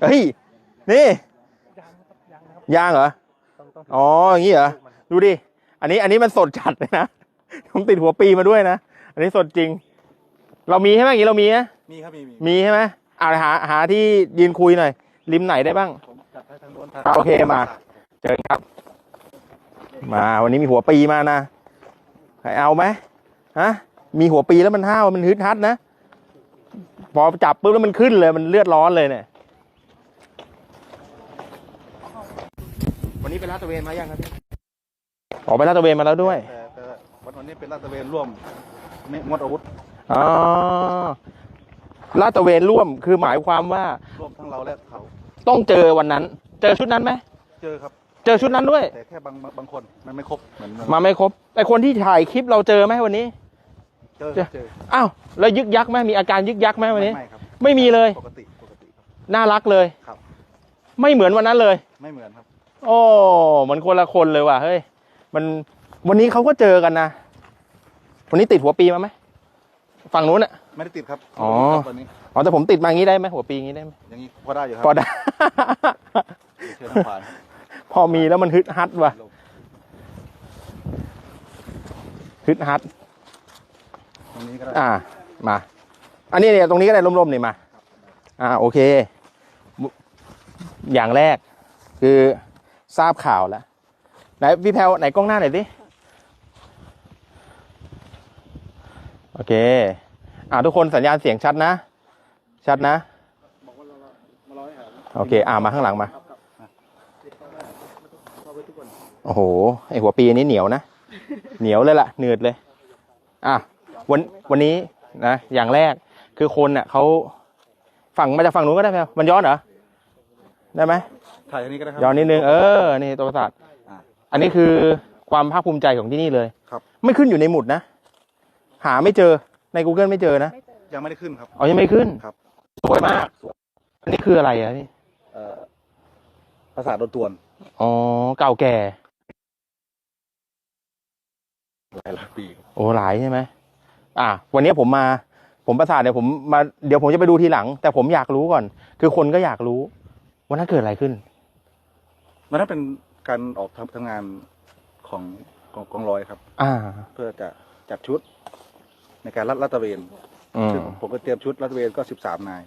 เฮ้ย นี่ ยางเหรอ อ๋อ อย่างนี้เหรอ ดูดิ อันนี้ อันนี้มันสดจัดเลยนะ ผมติดหัวปีมาด้วยนะ อันนี้สดจริง เรามีใช่ไหมอย่างนี้เรามีนะมีครับมีมีมีใช่ไหมอ่าหา หาที่ยืนคุยหน่อย ริมไหนได้บ้าง ผมจัดให้ทางโน้นทางอะโอเคมาเชิญครับ มาวันนี้มีหัวปีมานะใครเอาไหมฮะ มีหัวปีแล้วมันห้าวมันฮึดฮัดนะ พอจับปุ๊บแล้วมันขึ้นเลย มันเลือดร้อนเลยเนี่ย วันนี้ไปลาดตระเวนมายังครับพี่ออกไปลาดตระเวนมาแล้วด้วยแต่แต่วันวันนี้เป็นลาดตระเวนร่วมไม่งดอาวุธอ๋อลาดตระเวนร่วมคือหมายความว่าร่วมทั้งเราและเขา ต้องเจอวันนั้น เจอชุดนั้นไหมเจอครับ เจอชุดนั้นด้วย แต่แค่บางบางบางคนมันไม่ครบเหมือนมาไม่ครบไอคนที่ถ่ายคลิปเราเจอไหมวันนี้ เจอเจอเจออ้าวแล้วยึกยักไหมมีอาการยึกยักไหมวันนี้ ไม่ครับไม่มีเลย ปกติปกติครับน่ารักเลย ครับ ไม่เหมือนวันนั้นเลย ไม่เหมือนครับ โอ้เหมือนคนละคนเลยว่ะเฮ้ยมันวันนี้เขาก็เจอกันนะวันนี้ติดหัวปีมาไหมฝั่งนู้นอะไม่ได้ติดครับอ๋อ ตอนนี้อ๋อแต่ผมติดมาอย่างนี้ได้ไหมหัวปีอย่างนี้ได้ไหมอย่างนี้พอได้อยู่ครัพอได้ เชิญทางผ่านพอมีแล้วมันฮึดฮัดว่ะฮึดฮัด ตรงนี้ก็ได้อ่า มา อันนี้เนี่ยตรงนี้ก็ได้ร่มๆนี่มา อ่า โอเค อย่างแรกคือ ทราบข่าวแล้วไหนพี่แพลวไหนกล้องหน้าหน่อยสิโอเค อ่าทุกคนสัญญาณเสียงชัดนะ ชัดนะโอเค อ่ามาข้างหลังมาโอ้โหไอหัวปีนี้เหนียวนะ เหนียวเลยล่ะเหนืดเลย อะวันวันนี้นะอย่างแรกคือคนเน่ะเขาฝั่งมาจากฝั่งนู้นก็ได้ไหมมันย้อนเหรอ ได้ไหมถ่ายอันนี้ก็ได้ครัย้อนนิดนึงเออ นี่ตัวประสาทอ่าอันนี้คือความภาคภูมิใจของที่นี่เลยครับ ไม่ขึ้นอยู่ในหมุดนะ หาไม่เจอใน Google ไม่เจอนะยังไม่ได้ขึ้นครับ อ๋อยังไม่ขึ้นครับ สวยมาก อันนี้คืออะไรอะพี่ เอ่อภาษาโดนตวนอ๋อ เก่าแก่ หลายหลายปี โอ้หลายใช่ไหมอะวันนี้ผมมา ผมประสาทเนี่ยผมมาเดี๋ยวผมจะไปดูทีหลัง แต่ผมอยากรู้ก่อน คือคนก็อยากรู้ วันนั้นเกิดอะไรขึ้น มันนั้นเป็นการออกทำทำงานของของกองร้อยครับ อ่า เพื่อจะจัดชุดในการรัดลาดตระเวนอืมซึ่งผมก็เตรียมชุดลาดตระเวนก็สิบสามนาย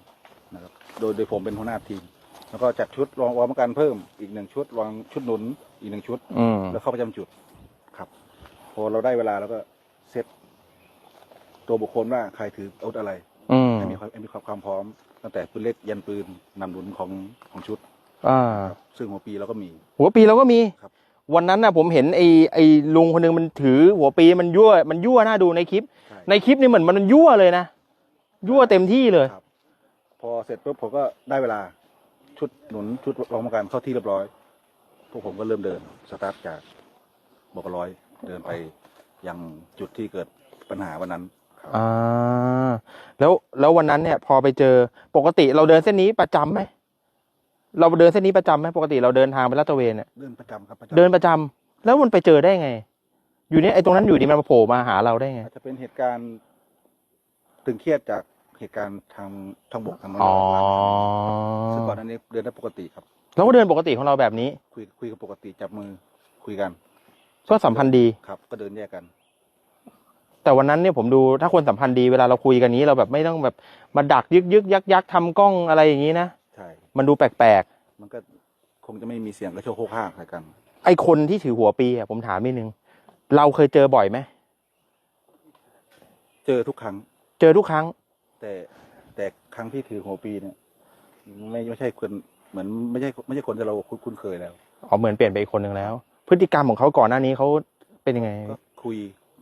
นะครับ โดยโดยผมเป็นหัวหน้าทีม แล้วก็จัดชุดรองวางป้องกันเพิ่มอีกหนึ่งชุดวางชุดหนุนอีกหนึ่งชุด อืมแล้วเข้าประจำจุดครับ พอเราได้เวลาแล้วก็เซตตัวบุคคลว่าใครถืออาวุธอะไร อืมให้มีความให้มีความความพร้อม ตั้งแต่ปืนเล็กยันปืนนำหนุนของของชุดอ่าซึ่งหัวปีเราก็มี หัวปีเราก็มี ครับ วันนั้นน่ะผมเห็นไอ้ไอ้ลุงคนหนึงมันถือหัวปีมันยั่วมันยั่วน่าดูในคลิปใช่ในคลิปนี่เหมือนมันยั่วเลยนะ ยั่วเต็มที่เลย ครับ พอเสร็จปุ๊บผมก็ได้เวลา ชุดหนุนชุดรองป้องกันเข้าที่เรียบร้อย พวกผมก็เริ่มเดินสตาร์ทจากบกร้อยเดินไปยังจุดที่เกิดปัญหาวันนั้นครับ อ่าแล้วแล้ววันนั้นเนี่ย พอไปเจอปกติเราเดินเส้นนี้ประจำไหมเราเดินเส้นนี้ประจำไหมปกติเราเดินทางไปลาดตระเวนเนี่ยเดินประจำครับประจำเดินประจำแล้วมันไปเจอได้ไง อยู่เนี่ยไอ้ตรงนั้นอยู่ดีมันมาโผล่มาหาเราได้ไง อาจจะเป็นเหตุการณ์ตึงเครียดจากเหตุการณ์ทางทางบกทางน้ำอ๋อซึ่งก่อนหน้านี้เดินได้ปกติครับ เราก็เดินปกติของเราแบบนี้ คุยคุยกันปกติจับมือคุยกัน ก็สัมพันธ์ดีครับ ก็เดินแยกกัน แต่วันนั้นเนี่ยผมดูถ้าคนสัมพันธ์ดีเวลาเราคุยกันนี้เราแบบไม่ต้องแบบมาดักยึกยึกยักยักทำกล้องอะไรอย่างนี้นะใช่ มันดูแปลกมันก็คงจะไม่มีเสียงกระโชกโคกห้างใส่กัน ๆไอ้คนที่ถือหัวปีอะผมถามนิดนึงเราเคยเจอบ่อยไหมเจอทุกครั้ง เจอทุกครั้ง แต่แต่ครั้งที่ถือหัวปีเนี่ย ไม่ไม่ใช่คนเหมือนไม่ใช่ไม่ใช่คนที่เราคุ้นคุ้นเคยแล้ว อ๋อเหมือนเปลี่ยนไปอีกคนหนึ่งแล้ว พฤติกรรมของเขาก่อนหน้านี้เขาเป็นยังไง ก็คุย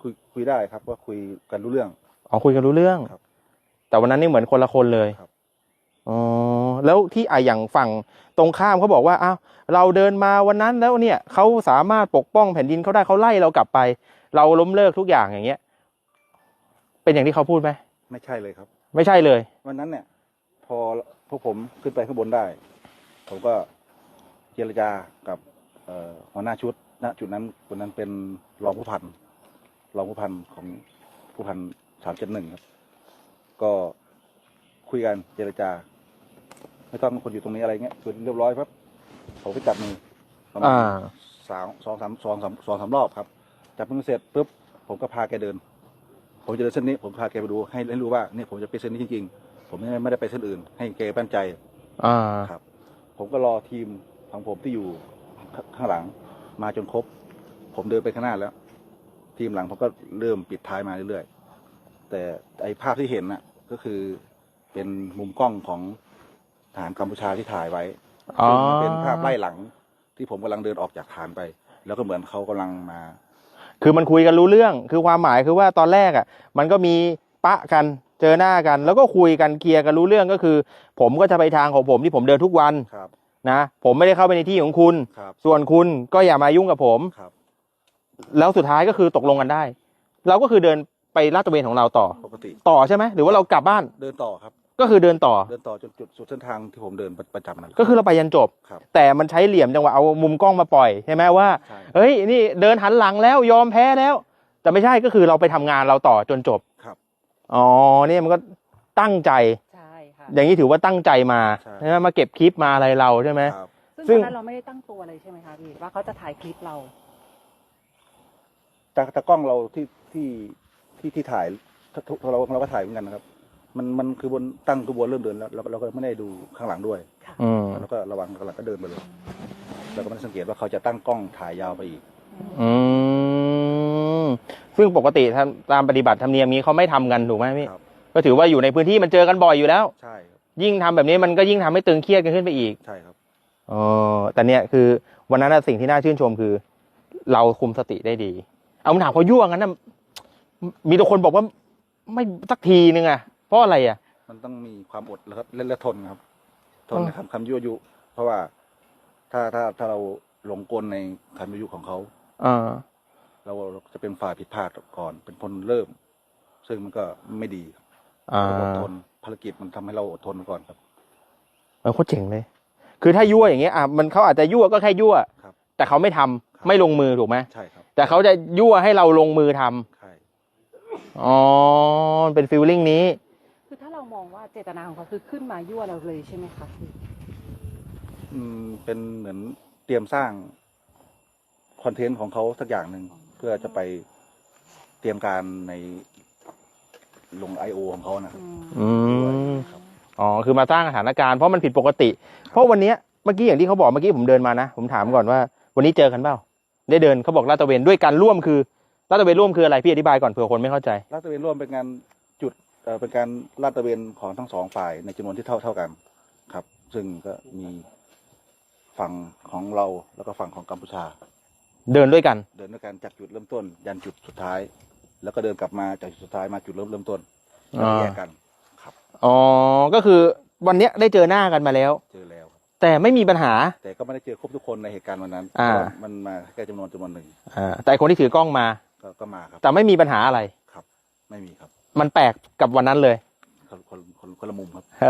คุยคุยได้ครับว่าคุยกันรู้เรื่อง อ๋อคุยกันรู้เรื่อง ครับ แต่วันนั้นนี่เหมือนคนละคนเลยครับ อ๋อแล้วที่อะอย่างฝั่งตรงข้ามเขาบอกว่าอ้าวเราเดินมาวันนั้นแล้วเนี่ยเขาสามารถปกป้องแผ่นดินเขาได้เขาไล่เรากลับไป เราล้มเลิกทุกอย่างอย่างเงี้ย เป็นอย่างที่เขาพูดไหมไม่ใช่เลยครับ ไม่ใช่เลย วันนั้นเนี่ย พอพวกผมขึ้นไปข้างบนได้ ผมก็เจรจากับเอ่อหัวหน้าชุดณจุดนั้นคนนั้นเป็นรองผู้พัน รองผู้พันของผู้พันสามเจ็ดหนึ่งครับ ก็คุยกันเจรจาในไม่ต้องคนอยู่ตรงนี้อะไรเงี้ยคือเรียบร้อยครับผมก็จับมือประมาณอ่า สามสองสามสองสามสองสามรอบครับ จับมือเสร็จปุ๊บผมก็พาแกเดิน ผมจะเดินเส้นนี้ ผมพาแกไปดูให้ให้รู้ว่าเนี่ยผมจะไปเส้นนี้จริงๆ ผมไม่ได้ไม่ได้ไปเส้นอื่น ให้แกมั่นใจ อ่า ครับผมก็รอทีมของผมที่อยู่ขข้างหลังมาจนครบ ผมเดินไปข้างหน้าแล้ว ทีมหลังผมก็เริ่มปิดท้ายมาเรื่อยๆ แต่ไอภาพที่เห็นน่ะก็คือเป็นมุมกล้องของทหารกัมพูชาที่ถ่ายไว้อ๋อ ซึ่งมันเป็นภาพไล่หลังที่ผมกำลังเดินออกจากฐานไป แล้วก็เหมือนเขากำลังมา คือมันคุยกันรู้เรื่อง คือความหมายคือว่าตอนแรกอะ มันก็มีปะกัน เจอหน้ากัน แล้วก็คุยกันเคลียร์กันรู้เรื่องก็คือ ผมก็จะไปทางของผมที่ผมเดินทุกวันครับ นะ ผมไม่ได้เข้าไปในที่ของคุณ ครับ ส่วนคุณก็อย่ามายุ่งกับผม ครับ แล้วสุดท้ายก็คือตกลงกันได้ เราก็คือเดินไปลาดตระเวนของเราต่อ ปกติต่อใช่ไหมหรือว่าเรากลับบ้านเดินต่อครับ ก็คือเดินต่อ เดินต่อจนจุดสุดเส้นทางที่ผมเดินประจำนั้นก็คือเราไปยันจบ ครับแต่มันใช้เหลี่ยมจังหวะเอามุมกล้องมาปล่อยใช่ไหมว่า ใช่ เฮ้ยนี่เดินหันหลังแล้วยอมแพ้แล้ว แต่ไม่ใช่ก็คือเราไปทำงานเราต่อจนจบครับอ๋อเนี่ยมันก็ตั้งใจ ใช่ค่ะอย่างนี้ถือว่าตั้งใจมาใช่ ใช่ไหมมาเก็บคลิปมาอะไรเราใช่ไหม ครับ ซึ่งซึ่งตอนนั้นเราไม่ได้ตั้งตัวเลยใช่ไหมคะพี่ว่าเขาจะถ่ายคลิปเราแต่แต่กล้องเราที่ที่ที่ที่ถ่ายทุกเราเราก็ถ่ายเหมือนกันนะครับ มันมันคือบนตั้งกระบวนเริ่มเดินแล้วเราก็เราก็ไม่ได้ดูข้างหลังด้วยอืมแล้วก็ระวังข้างหลังก็เดินไปเลยเราก็ไม่ได้สังเกตว่าเขาจะตั้งกล้องถ่ายยาวไปอีก อืมซึ่งปกติตามตามปฏิบัติธรรมเนียมนี้เขาไม่ทำกันถูกไหมพี่ครับก็ถือว่าอยู่ในพื้นที่มันเจอกันบ่อยอยู่แล้วใช่ครับยิ่งทำแบบนี้มันก็ยิ่งทำให้ตึงเครียดกันขึ้นไปอีกใช่ครับเออแต่เนี่ยคือวันนั้นน่ะสิ่งที่น่าชื่นชมคือ เราคุมสติได้ดี เอาผมถามเขายั่วงั้นนะมีแต่คนบอกว่าไม่สักทีนึงอะเพราะอะไรอะมันต้องมีความอดแล้วก็เล่นและทนครับ ทนอืมนะครับคำยั่วยุ เพราะว่าถ้าถ้าถ้าเราหลงกลในคำยั่วยุของเขาอ่าเราจะเป็นฝ่ายผิดพลาดก่อน เป็นคนเริ่ม ซึ่งมันก็ไม่ดีครับอ่าอดทนภารกิจมันทำให้เราอดทนก่อนครับ เออโคตรเจ๋งเลย คือถ้ายั่วอย่างเงี้ยอะมันเขาอาจจะยั่วก็แค่ยั่ว ครับ แต่เขาไม่ทำครับไม่ลงมือถูกไหมใช่ครับแต่เขาจะยั่วให้เราลงมือทำใช่อ๋อมันเป็นฟีลลิ่งนี้ คือถ้าเรามองว่าเจตนาของเขาคือขึ้นมายั่วเราเลยใช่ไหมคะพี่อืมเป็นเหมือนเตรียมสร้างคอนเทนต์ของเขาสักอย่างหนึ่งเพื่อจะไปเตรียมการในลงไอโอของเขานะครับอืมครับ อ๋อคือมาสร้างสถานการณ์เพราะมันผิดปกติ เพราะวันเนี้ยเมื่อกี้อย่างที่เขาบอกเมื่อกี้ผมเดินมานะ ผมถามก่อนว่า วันนี้เจอกันเปล่าได้เดินเขาบอกลาดตระเวนด้วยกันร่วมคือลาดตระเวนร่วมคืออะไรพี่อธิบายก่อนเผื่อคนไม่เข้าใจลาดตระเวนร่วมเป็นการจุดเอ่อเป็นการลาดตระเวนของทั้งสองฝ่ายในจำนวนที่เท่าเท่ากันครับ ซึ่งก็มีฝั่งของเราแล้วก็ฝั่งของกัมพูชา เดินด้วยกัน เดินด้วยกันจากจุดเริ่มต้น ยันจุดสุดท้าย แล้วก็เดินกลับมาจากจุดสุดท้ายมาจุดเริ่มเริ่มต้นแล้วก็แยกกันครับอ๋อก็คือวันเนี้ยได้เจอหน้ากันมาแล้ว เจอแล้วครับ แต่ไม่มีปัญหา แต่ก็ไม่ได้เจอครบทุกคนในเหตุการณ์วันนั้นอ่าเพราะมันมาแค่จำนวนจำนวนหนึ่งอ่าแต่คนที่ถือกล้องมา ก็ก็มาครับแต่ไม่มีปัญหาอะไร ครับ ไม่มีครับมันแปลกกับวันนั้นเลย คนคนคนคนละมุมครับ เอ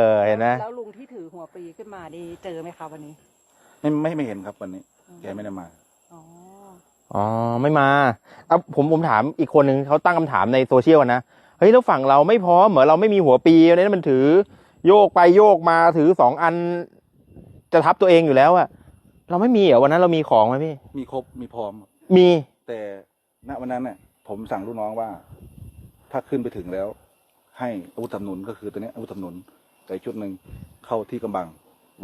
อเห็นไหมแล้วลุงที่ถือหัวปรีขึ้นมาดีเจอไหมคะวันนี้ไม่ไม่ไม่เห็นครับวันนี้แกไม่ได้มา อ๋ออ๋อไม่มาเอาผมผมถามอีกคนหนึ่งเขาตั้งคำถามในโซเชียลกันนะเฮ้ยแล้วฝั่งเราไม่พร้อมเหมือนเราไม่มีหัวปีเนี่ยมันถือ โยกไปโยกมาถือสองอัน จะทับตัวเองอยู่แล้วอะเราไม่มีเหรอวันนั้นเรามีของไหมพี่ มีครบมีพร้อม มี แต่ณวันนั้นเนี่ยผมสั่งลูกน้องว่า ถ้าขึ้นไปถึงแล้ว ให้อาวุธสำนุนก็คือตัวเนี้ยอาวุธสำนุนแต่อีกชุดหนึ่งเข้าที่กำบัง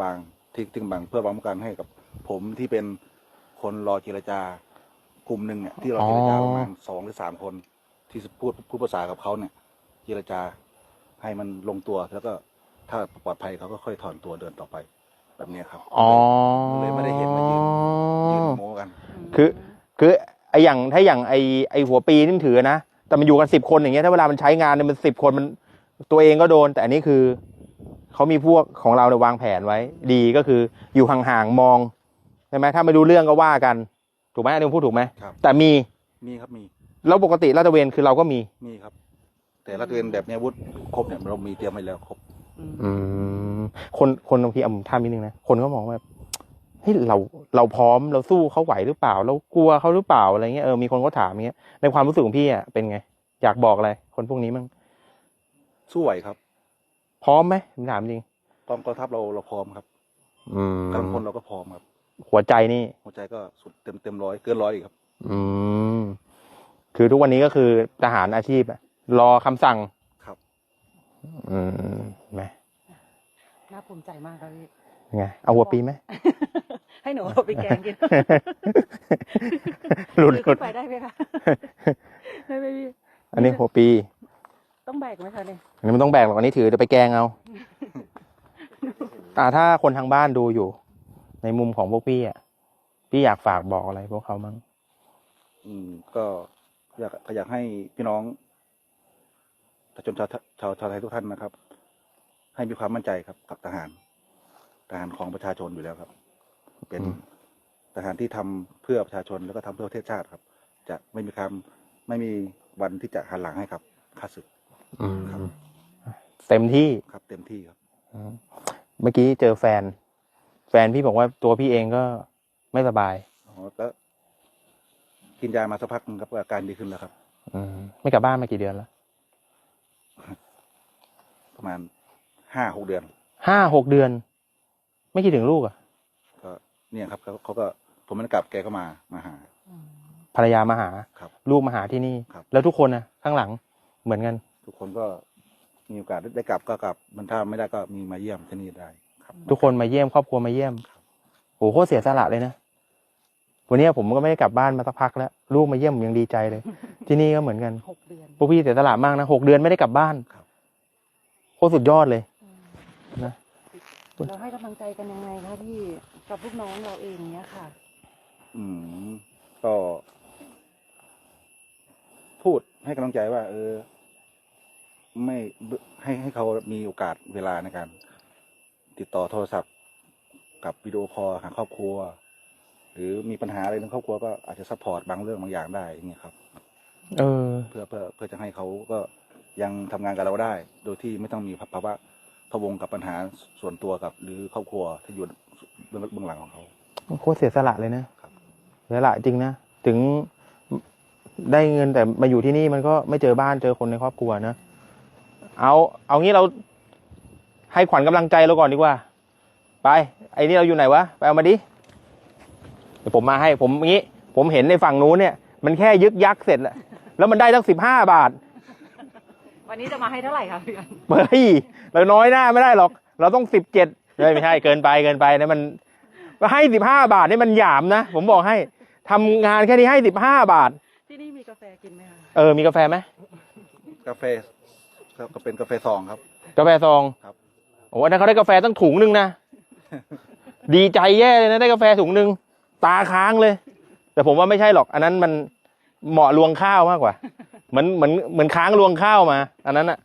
วางที่ที่กำบังเพื่อวางป้องกันให้กับ ผมที่เป็นคนรอเจรจากลุ่มหนึ่งเนี่ยที่รอเจรจาอ๋อประมาณสองหรือสามคน ที่พูดพูดภาษากับเขาเนี่ย เจรจาให้มันลงตัวแล้วก็ ถ้าปลอดภัยเขาก็ค่อยถอนตัวเดินต่อไป แบบเนี้ยครับอ๋อ เลยไม่ได้เห็นมายืนยืนโม้กัน คือ คือไออย่างถ้าอย่างไอไอหัวปีนี่มันถือนะ แต่มันอยู่กันสิบคนอย่างเงี้ยถ้าเวลามันใช้งานเนี่ยมันสิบคนมันตัวเองก็โดน แต่อันนี้คือเขามีพวกของเราเนี่ยวางแผนไว้ ดีก็คืออยู่ห่างๆมองใช่ไหมถ้าไม่รู้เรื่องก็ว่ากัน ถูกไหมอันนี้ผมพูดถูกไหมครับ แต่มีมีครับมีแล้วปกติลาดตระเวนคือเราก็มี มีครับ แต่ละเรียนแบบเนี้ยอาวุธครบเนี่ยเรามีเตรียมไว้แล้วครบ อืมอืมคนคนบางทีอะผมถามนิดนึงนะคนก็มองว่าเฮ้ยเราเราพร้อมเราสู้เขาไหวหรือเปล่า เรากลัวเขาหรือเปล่าอะไรเงี้ยเออมีคนก็ถามอย่างเงี้ยในความรู้สึกของพี่อะเป็นไง อยากบอกอะไรคนพวกนี้มั้งสู้ไหวครับ พร้อมไหมผมถามจริงกองกองทัพเราเราพร้อมครับ อืมกำลังพลเราก็พร้อมครับ หัวใจนี่ หัวใจก็สุดเต็มเต็มร้อยเกินร้อยอีกครับ อืมคือทุกวันนี้ก็คือทหารอาชีพอะรอคำสั่งครับ อืมเห็นไหมน่าภูมิใจมากครับพี่ไงเอาหัวปีไหม ให้หนูเอาไปแกงกินหลุดหลุขึ้ดนไปได้ไหมคะได้ไหมพี่อันนี้หัวปี ต้องแบกไหมคะเนี่ยอันนี้มันต้องแบกหรอกอันนี้ถือเดี๋ยวไปแกงเอาอ่าถ้าคนทางบ้านดูอยู่ ในมุมของพวกพี่อะพี่อยากฝากบอกอะไรพวกเขามั้งอืม ก็อยากก็อยากให้พี่น้อง ประชาชนชาวชาวชาวไทยทุกท่านนะครับ ให้มีความมั่นใจครับกับทหารทหารของประชาชนอยู่แล้วครับ เป็นอืมทหารที่ทำเพื่อประชาชนแล้วก็ทำเพื่อประเทศชาติครับ จะไม่มีคำไม่มีวันที่จะหันหลังให้ครับข้าศึกอืมครับเต็มที่ครับ เต็มที่ครับอืมเมื่อกี้เจอแฟน แฟนพี่บอกว่าตัวพี่เองก็ไม่สบายอ๋อก็กินยามาสักพักหนึงครับอาการดีขึ้นแล้วครับ อืมไม่กลับบ้านมากี่เดือนแล้ว ประมาณห้าหกเดือน ห้าหกเดือน ไม่คิดถึงลูกอะ ก็เนี่ยครับเขาเขาก็ผมไม่ได้กลับแกก็มามาหา ภรรยามาหา ครับ ลูกมาหาที่นี่ ครับ แล้วทุกคนนะข้างหลังเหมือนกัน ทุกคนก็มีโอกาสได้กลับก็กลับมันถ้าไม่ได้ก็มีมาเยี่ยมที่นี่ได้ ครับทุกคนมาเยี่ยมครอบครัวมาเยี่ยมโหโคตรเสียสละเลยนะ วันนี้ผมก็ไม่ได้กลับบ้านมาสักพักแล้ว ลูกมาเยี่ยมผมยังดีใจเลย ที่นี่ก็เหมือนกันหกเดือนพวกพี่เสียสละมากนะหกเดือนไม่ได้กลับบ้านครับโคตรสุดยอดเลยนะเราให้กำลังใจกันยังไงคะพี่กับลูกน้องเราเองเนี้ยค่ะ อืมก็พูดให้กำลังใจว่า เออ ไม่ให้ให้เขามีโอกาสเวลาในการ ติดต่อโทรศัพท์ กับวิดีโอคอลหาครอบครัว หรือมีปัญหาอะไรในครอบครัวก็อาจจะซัพพอร์ตบางเรื่องบางอย่างได้อย่างเงี้ยครับ เออ เพื่อเพื่อเพื่อจะให้เขาก็ยังทำงานกับเราได้ โดยที่ไม่ต้องมีภาวะพะวงกับปัญหาส่วนตัวกับ หรือครอบครัวที่อยู่เบื้องเบื้องหลังของเขา โคตรเสียสละเลยนะครับ เสียสละจริงนะ ถึงได้เงินแต่มาอยู่ที่นี่มันก็ไม่เจอบ้านเจอคนในครอบครัวนะ เอา เอางี้เราให้ขวัญกำลังใจเราก่อนดีกว่า ไป ไอ้นี่เราอยู่ไหนวะ ไปเอามาดิ เดี๋ยวผมมาให้ผมงี้ ผมเห็นในฝั่งนู้นเนี่ย มันแค่ยึกยักเสร็จแล้ว แล้วมันได้ตั้งสิบห้าบาทวันนี้จะมาให้เท่าไหร่คะพี่กันเฮ้ยเราน้อยหน้าไม่ได้หรอก เราต้องสิบเจ็ดไม่ใช่เกินไปเกินไปนะมันให้สิบห้าบาทนี่มันหยามนะ ผมบอกให้ทำงานแค่นี้ให้สิบห้าบาท ที่นี่มีกาแฟกินไหมคะเออมีกาแฟไหมกาแฟครับก็เป็นกาแฟซองครับ กาแฟซองครับโอ้อันนั้นเขาได้กาแฟตั้งถุงหนึ่งนะดีใจแย่เลยนะได้กาแฟถุงหนึ่งตาค้างเลย แต่ผมว่าไม่ใช่หรอก อันนั้นมัน เหมาะลวงข้าวมากกว่า เหมือนเหมือนเหมือนค้างลวงข้าวมา อันนั้นอะ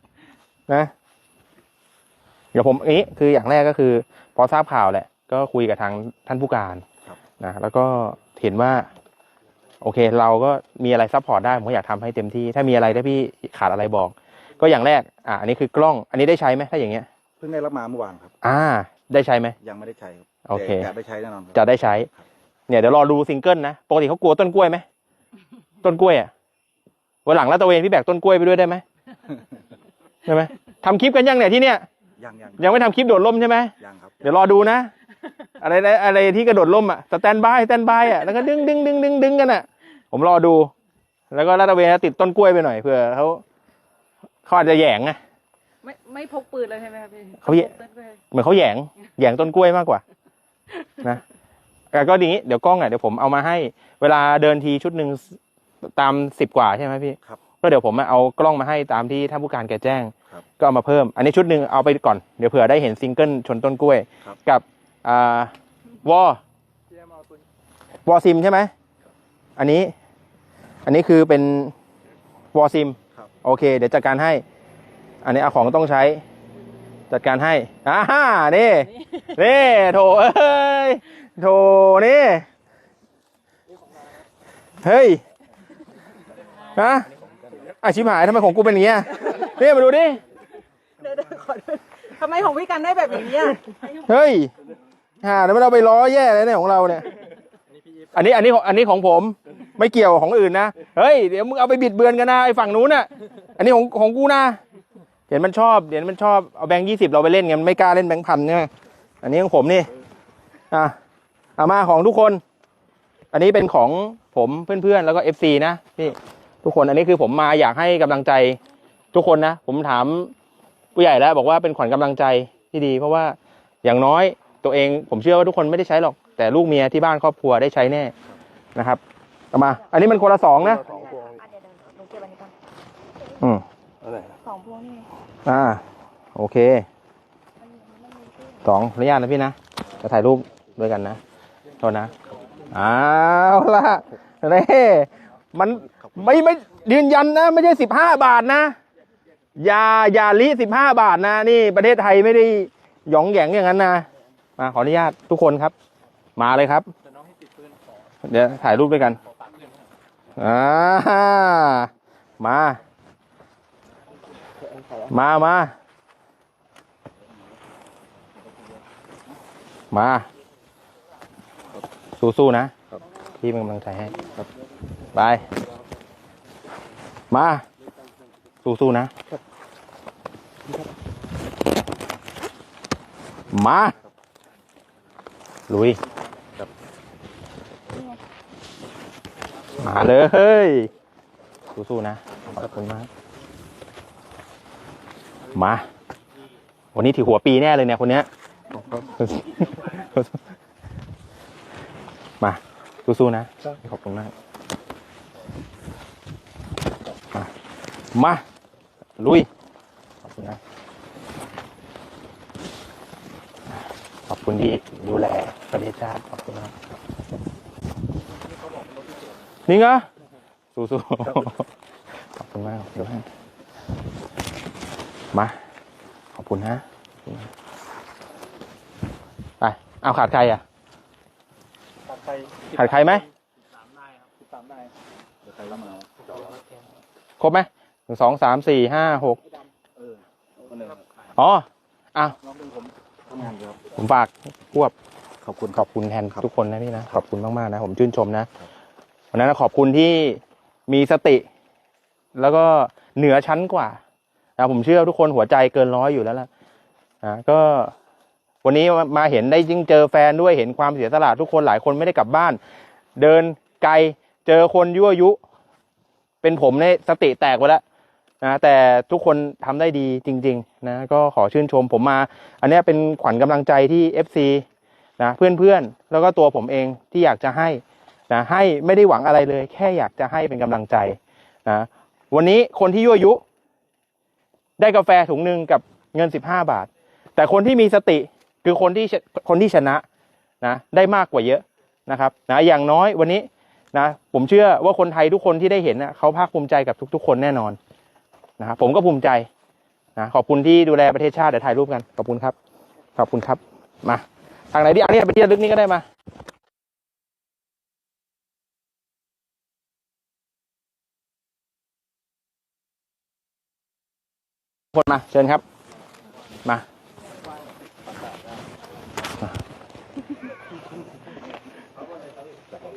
นะ เดี๋ยวผมอันนี้คืออย่างแรกก็คือ พอทราบข่าวแหละ ก็คุยกับทางท่านผู้การครับนะแล้วก็เห็นว่า โอเค เราก็มีอะไรซัพพอร์ตได้ผมก็อยากทำให้เต็มที่ ถ้ามีอะไรถ้าพี่ขาดอะไรบอก ก็อย่างแรก อะอันนี้คือกล้อง อันนี้ได้ใช้ไหมถ้าอย่างเงี้ยเพิ่งได้รับมาเมื่อวานครับ อ่า ได้ใช้ไหมยังไม่ได้ใช้ครับโอเคแต่อยากได้ใช้แน่นอนครับจะได้ใช้ เนี่ยเดี๋ยวรอดูซิงเกิลนะปกติเขากลัวต้นกล้วยไหม ต้นกล้วยอะวันหลังลาดตระเวนพี่แบกต้นกล้วยไปด้วยได้ไหมใช่ไหมทำคลิปกันยังเนี่ยที่เนี่ย ยังยังยังไม่ทำคลิปโดดร่มใช่ไหมยังครับเดี๋ยวรอดูนะ อะไรนะอะไรที่กระโดดร่มอะสแตนบายสแตนบายอะแล้วก็ดึงดึงดึงดึงดึงกันอะ ผมรอดู แล้วก็ลาดตระเวนติดต้นกล้วยไปหน่อยเผื่อเขาเขาอาจจะแหยงไงไม่ไม่พกปืนเลยใช่ไหมคะพี่เขาแยพกต้นกล้วยเหมือนเขาแหยงแหยงต้นกล้วยมากกว่า นะแต่ก็ดีงี้เดี๋ยวกล้องอะเดี๋ยวผมเอามาให้ เวลาเดินทีชุดหนึ่ง ตามสิบกว่าใช่ไหมพี่ครับก็เดี๋ยวผมเอากล้องมาให้ตามที่ท่านผู้การแกแจ้ง ครับก็เอามาเพิ่ม อันนี้ชุดหนึ่งเอาไปก่อนเดี๋ยวเผื่อได้เห็นซิงเกิลชนต้นกล้วย ครับ กับอ่าวอวอซิมใช่ไหมอันนี้ อันนี้คือเป็นวอซิมครับ โอเค เดี๋ยวจัดการให้ อันนี้เอาของต้องใช้ จัดการให้อ่าฮ่านี่นี่โถเอ้ยโถนี่เฮ้ย ฮะอาชิบหายทำไมของกูเป็นอย่างเงี้ยนี่มาดูดิเดี๋ยวเดี๋ยวขอดูทำไมของพี่กันได้แบบอย่างนี้ยเฮ้ยฮ่าแล้วไม่เราไปล้อแย่เลยเนี่ยของเราเนี่ย อันนี้อันนี้ของอันนี้ของผมไม่เกี่ยวของอื่นนะเฮ้ยเดี๋ยวมึงเอาไปบิดเบือนกันนะไอ้ฝั่งนู้นน่ะ อันนี้ของของกูนะเห็นมันชอบเห็นมันชอบเอาแบงค์ยี่สิบเราไปเล่นไงมันไม่กล้าเล่นแบงค์พันใช่ไหมอันนี้ของผมนี่อะเอามาของทุกคน อันนี้เป็นของผมเพื่อนๆแล้วก็เอฟซีนะนี่ ทุกคนอันนี้คือผมมาอยากให้กำลังใจทุกคนนะ ผมถามผู้ใหญ่แล้วบอกว่าเป็นขวัญกำลังใจที่ดี เพราะว่าอย่างน้อยตัวเองผมเชื่อว่าทุกคนไม่ได้ใช้หรอก แต่ลูกเมียที่บ้านครอบครัวได้ใช้แน่นะครับเอามา อันนี้มันคนละสองนะอะเดี๋ยวเดี๋ยวหนูเก็บอันนี้ก่อนอืมสองพวงนี่อ่า โอเคสองระยะนะพี่นะจะถ่ายรูปด้วยกันนะโทษนะเอาละเน่มัน ไม่ไม่ยืนยันนะ ไม่ใช่สิบห้าบาทนะอยาอยาลิสิบห้าบาทนะ นี่ประเทศไทยไม่ได้หยองแหยงอย่างนั้นนะมาขออนุญาตทุกคนครับ มาเลยครับเดี๋ยวถ่ายรูปด้วยกันอ่ามา มามามา สู้ๆนะพี่เป็นกำลังใจให้ไป มา สู้ๆนะ มา ลุย มาเลย สู้ๆนะ ขอบคุณมาก มา วันนี้ถือหัวปีแน่เลยเนี่ยคนเนี้ย มา สู้ๆนะ ขอบคุณมาก มา ลุย ขอบคุณนะ ขอบคุณที่ดูแลประเทศชาติขอบคุณมากนี่ไงสู้ๆขอบคุณมากขอบคุณมากมา ขอบคุณนะไปเอาขาดใครอะ ขาดใครไหมเดี๋ยวใครรับมาครบไหมห นึ่งสองสามสี่ห้าหกคนหนึ่งอ๋ออ้าวน้องเป็นผมทำงานอยู่ครับผมฝากควบขอบคุณขอบคุณแทนทุกคนนะพี่นะขอบคุณมากๆนะ ผมชื่นชมนะวันนั้นขอบคุณที่มีสติ แล้วก็เหนือชั้นกว่านะผมเชื่อว่าทุกคนหัวใจเกินร้อยอยู่แล้วล่ะนะก็วันนี้มาเห็นได้ยิ่งเจอแฟนด้วยเห็นความเสียสละทุกคนหลายคนไม่ได้กลับบ้าน เดินไกลเจอคนยั่วยุ เป็นผมในยสติแตกไปแล้ว นะแต่ทุกคนทำได้ดีจริงๆนะก็ขอชื่นชมผมมา อันนี้เป็นขวัญกำลังใจที่ FC นะเพื่อนๆ แล้วก็ตัวผมเองที่อยากจะให้นะให้ไม่ได้หวังอะไรเลย แค่อยากจะให้เป็นกำลังใจนะวันนี้คนที่ยั่วยุ ได้กาแฟถุงหนึ่งกับเงิน 15 บาท แต่คนที่มีสติคือคนที่คนที่ชนะนะได้มากกว่าเยอะนะครับนะอย่างน้อยวันนี้นะผมเชื่อว่าคนไทยทุกคนที่ได้เห็นนะเขาภาคภูมิใจกับทุก ๆ คนแน่นอน นะครับผมก็ภูมิใจนะขอบคุณที่ดูแลประเทศชาติเดี๋ยวถ่ายรูปกัน ขอบคุณครับ ขอบคุณครับ มา ทางไหนดีอันนี้ไปที่ระลึกนี่ก็ได้มาคนมา เชิญครับ มา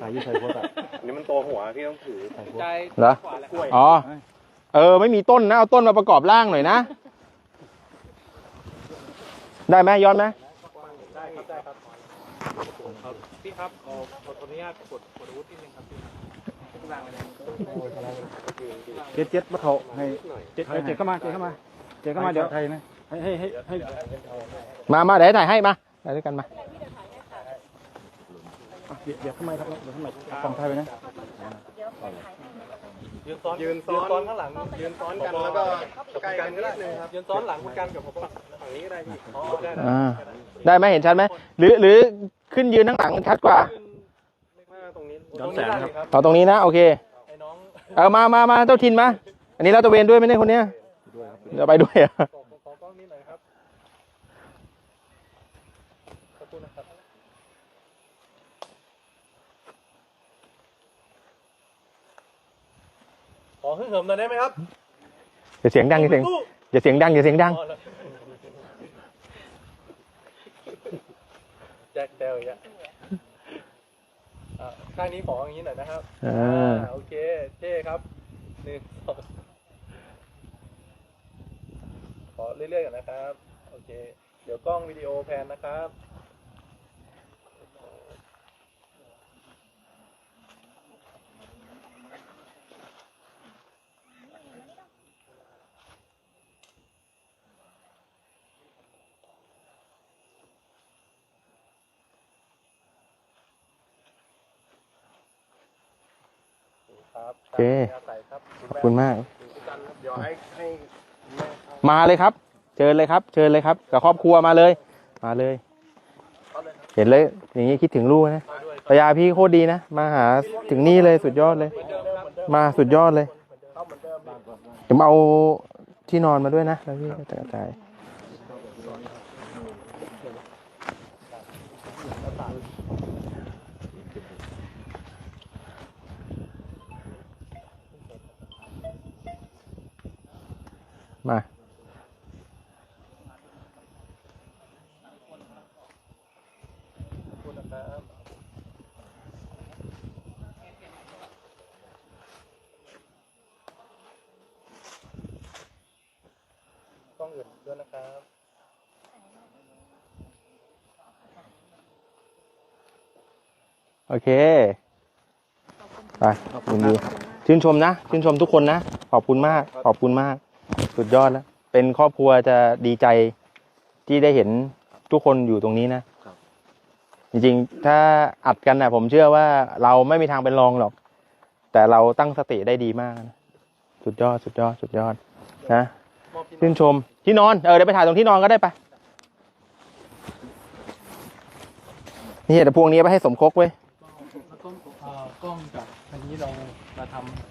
ถ่ายยี่ชัยโพสต์อะอันนี้มันโตหัวพี่ต้องถือใจเหรอ อ๋อ เออ ไม่มีต้นนะ เอาต้นมาประกอบร่างหน่อยนะ ได้ไหมย้อนไหมพี่ครับขอขออนุญาตกดกดอาวุธนิดนึงครับพี่เจ็ดเจ็ดมาเขาให้เจ็ดเจ็ดเข้ามาเจ็ดเข้ามาเจ็ดเข้ามาเดี๋ยวไทยนะให้ให้ให้ให้มามาเดี๋ยวถ่ายให้มาถ่ายด้วยกันมาเดี๋ยวเดี๋ยวเข้ามาครับเดี๋ยวเข้ามาฟังไทยไปนะ ยืนซ้อนยืนซ้อน ข้างหลังยืนซ้อนกันแล้วก็ใกล้กันก็ได้ครับยืนซ้อนหลังคุณกันกับผมฝั่งนี้ก็ได้พี่อ๋อได้ได้อ่าได้ไหมเห็นชัดไหมหรือหรือขึ้นยืนข้างหลังชัดกว่าตรงนี้ย้อนแสงนะครับเอาตรงนี้นะโอเคไอ้น้อง เอามามามาเจ้าทินมา อันนี้เราตระเวนด้วยไหมเนี่ยคนเนี้ยเดี๋ยวไปด้วยอะขอขอกล้องนี้หน่อยครับขอบคุณนะครับ ขอขึ้นเหิมหน่อยได้ไหมครับอย่าเสียงดังอย่าเสียงอย่าเสียงดังอย่าเสียงดัง แจ็คเตลอย่างเงี้ยอะข้างนี้ขออย่างนี้หน่อยนะครับอ่า โอเคเท่ครับหนึ่งสองขอเรื่อยๆก่อนนะครับ โอเค เดี๋ยวกล้องวิดีโอแพนนะครับ ครับ โอเค ใส่ครับ ขอบคุณมากคุณกันเดี๋ยวให้ให้แม่เข้าเลยครับ เชิญเลยครับ เชิญเลยครับ กับครอบครัวมาเลย มาเลย เห็นเลย อย่างนี้คิดถึงลูกนะภรรยาพี่โคตรดีนะ มาหาถึงนี่เลยสุดยอดเลย มาสุดยอดเลยเดี๋ยวมเอาที่นอนมาด้วยนะแล้วพี่จะกระจาย มาขอบคุณนะครับกล้องอื่นด้วยนะครับ โอเค ไปยินดี ชื่นชมนะ ชื่นชมทุกคนนะ ขอบคุณมาก ขอบคุณมาก สุดยอดแล้ว เป็นครอบครัวจะดีใจที่ได้เห็นทุกคนอยู่ตรงนี้นะครับจริงๆ ถ้าอัดกันนะผมเชื่อว่าเราไม่มีทางเป็นรองหรอก แต่เราตั้งสติได้ดีมากนะสุดยอด สุดยอด สุดยอด นะมอบที่นชื่อนนชม ที่นอน เออเดี๋ยวไปถ่ายตรงที่นอนก็ได้ไป นี่เดี๋ยวพวงนี้ไปให้สมคกไว้ยแล้วก็เอ่อกล้องจากอันนี้เรามาทำ